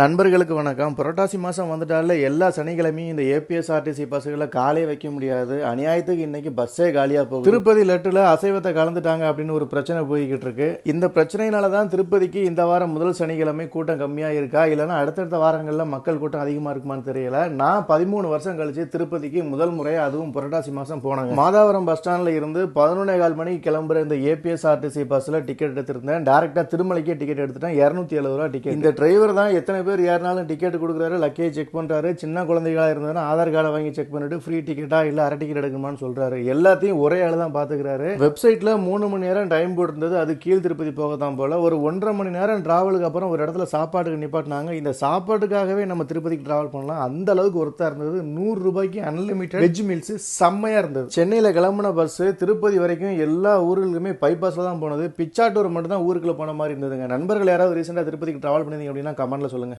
நண்பர்களுக்கு வணக்கம். புரட்டாசி மாதம் வந்துட்டால எல்லா சனிக்கிழமையும் இந்த ஏபிஎஸ்ஆர்டிசி பஸ்ஸுகளை காலே வைக்க முடியாது. அநியாயத்துக்கு இன்னைக்கு பஸ்ஸே காலியாக போகும் திருப்பதி லெட்டில் அசைவத்தை கலந்துட்டாங்க அப்படின்னு ஒரு பிரச்சனை போய்கிட்டு இருக்கு. இந்த பிரச்சனையினால தான் திருப்பதிக்கு இந்த வாரம் முதல் சனிக்கிழமை கூட்டம் கம்மியாக இருக்கா? இல்லைன்னா அடுத்தடுத்த வாரங்களில் மக்கள் கூட்டம் அதிகமாக இருக்குமான்னு தெரியல. நான் பதிமூணு வருஷம் கழிச்சு திருப்பதிக்கு முதல் முறையாக அதுவும் புரட்டாசி மாதம் போனாங்க. மாதாவரம் பஸ் ஸ்டாண்டில் இருந்து பதினொன்னே கால் மணிக்கு கிளம்புற இந்த ஏபிஎஸ்ஆர்டிசி பஸ்ஸில் டிக்கெட் எடுத்திருந்தேன். டேரெக்டாக திருமலைக்கே டிக்கெட் எடுத்துட்டேன். இரநூத்தி எழுபது ரூபா டிக்கெட். இந்த டிரைவர் தான் எத்தனை பேர் யாருனாலும் டிக்கெட் கொடுக்குறாரு லக்கேஜ் செக் பண்ணுறாரு சின்ன குழந்தைகளா இருந்ததுன்னா ஆதார் கார்டை வாங்கி செக் பண்ணிட்டு ஃப்ரீ டிக்கெட்டா இல்லை அரை டிக்கெட் எடுக்குமான்னு சொல்கிறாரு எல்லாத்தையும் ஒரே ஆள் தான் பார்த்துக்கிறாரு வெப்சைட்ல மூணு மணி நேரம் டைம் போட்டிருந்தது. அது கீழ் திருப்பதி போக தான் போல. ஒரு ஒன்றரை மணி நேரம் ட்ராவலுக்கு அப்புறம் ஒரு இடத்துல சாப்பாட்டுக்கு நிப்பாட்டினாங்க. இந்த சாப்பாட்டுக்காகவே நம்ம திருப்பதிக்கு ட்ராவல் பண்ணலாம். அந்த அளவுக்கு ஒருத்தா இருந்தது. நூறு ரூபாய்க்கு அன்லிமிட்டட் வெஜ் மீல்ஸ் செம்மையாக இருந்தது. சென்னையில் கிளம்புன பஸ் திருப்பதி வரைக்கும் எல்லா ஊர்களுக்குமே பைபாஸில் தான் போனது. பிச்சாட்டூர் மட்டும் தான் ஊருக்குள்ள போன மாதிரி இருந்ததுங்க. நண்பர்கள் யாராவது ரீசெண்டாக திருப்பதிக்கு ட்ராவல் பண்ணிருந்தீங்க அப்படின்னா கமெண்ட்ல சொல்லுங்க.